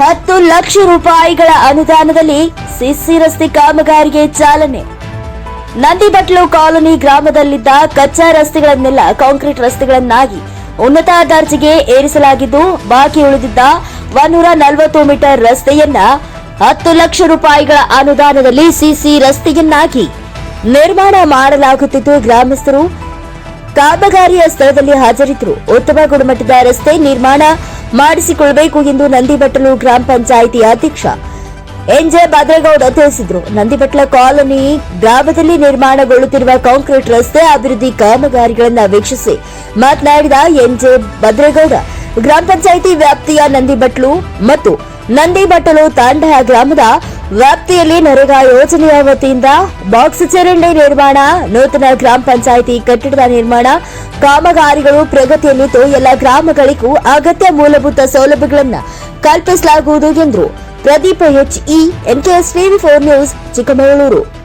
ಹತ್ತು ಲಕ್ಷ ರೂಪಾಯಿಗಳ ಅನುದಾನದಲ್ಲಿ ಸಿಸಿ ರಸ್ತೆ ಕಾಮಗಾರಿಗೆ ಚಾಲನೆ. ನಂದಿಬಟ್ಲು ಕಾಲೋನಿ ಗ್ರಾಮದಲ್ಲಿದ್ದ ಕಚ್ಚಾ ರಸ್ತೆಗಳನ್ನೆಲ್ಲ ಕಾಂಕ್ರೀಟ್ ರಸ್ತೆಗಳನ್ನಾಗಿ ಉನ್ನತ ದರ್ಜೆಗೆ ಏರಿಸಲಾಗಿದ್ದು, ಬಾಕಿ ಉಳಿದಿದ್ದ ಒನ್ನೂರ ನಲವತ್ತು ಮೀಟರ್ ರಸ್ತೆಯನ್ನ ಹತ್ತು ಲಕ್ಷ ರೂಪಾಯಿಗಳ ಅನುದಾನದಲ್ಲಿ ಸಿಸಿ ರಸ್ತೆಯನ್ನಾಗಿ ನಿರ್ಮಾಣ ಮಾಡಲಾಗುತ್ತಿದ್ದು, ಗ್ರಾಮಸ್ಥರು ಕಾಮಗಾರಿಯ ಸ್ಥಳದಲ್ಲಿ ಹಾಜರಿದ್ದರು. ಉತ್ತಮ ಗುಣಮಟ್ಟದ ರಸ್ತೆ ನಿರ್ಮಾಣ ಮಾಡಿಸಿಕೊಳ್ಳಬೇಕು ಎಂದು ನಂದಿಬಟ್ಟಲು ಗ್ರಾಮ ಪಂಚಾಯಿತಿ ಅಧ್ಯಕ್ಷ ಎನ್ಜೆ ಭದ್ರೇಗೌಡ ತಿಳಿಸಿದರು. ನಂದಿಬಟ್ಲ ಕಾಲೋನಿ ಗ್ರಾಮದಲ್ಲಿ ನಿರ್ಮಾಣಗೊಳ್ಳುತ್ತಿರುವ ಕಾಂಕ್ರೀಟ್ ರಸ್ತೆ ಅಭಿವೃದ್ಧಿ ಕಾಮಗಾರಿಗಳನ್ನು ವೀಕ್ಷಿಸಿ ಮಾತನಾಡಿದ ಎನ್ಜೆ ಭದ್ರೇಗೌಡ. ಗ್ರಾಮ ಪಂಚಾಯಿತಿ ವ್ಯಾಪ್ತಿಯ ನಂದಿಬಟ್ಲು ಮತ್ತು ನಂದಿಬಟ್ಟಲು ತಾಂಡ ಗ್ರಾಮದ ವ್ಯಾಪ್ತಿಯಲ್ಲಿ ನರೇಗಾ ಯೋಜನೆಯ ವತಿಯಿಂದ ಬಾಕ್ಸ್ ಚರಂಡಿ ನಿರ್ಮಾಣ, ನೂತನ ಗ್ರಾಮ ಪಂಚಾಯಿತಿ ಕಟ್ಟಡದ ನಿರ್ಮಾಣ, ಕಾಮಗಾರಿಗಳು ಪ್ರಗತಿಯಲ್ಲಿದ್ದು ಎಲ್ಲ ಗ್ರಾಮಗಳಿಗೂ ಅಗತ್ಯ ಮೂಲಭೂತ ಸೌಲಭ್ಯಗಳನ್ನು ಕಲ್ಪಿಸಲಾಗುವುದು ಎಂದರು. Pradeep H E N K S TV four news Chikkamagaluru.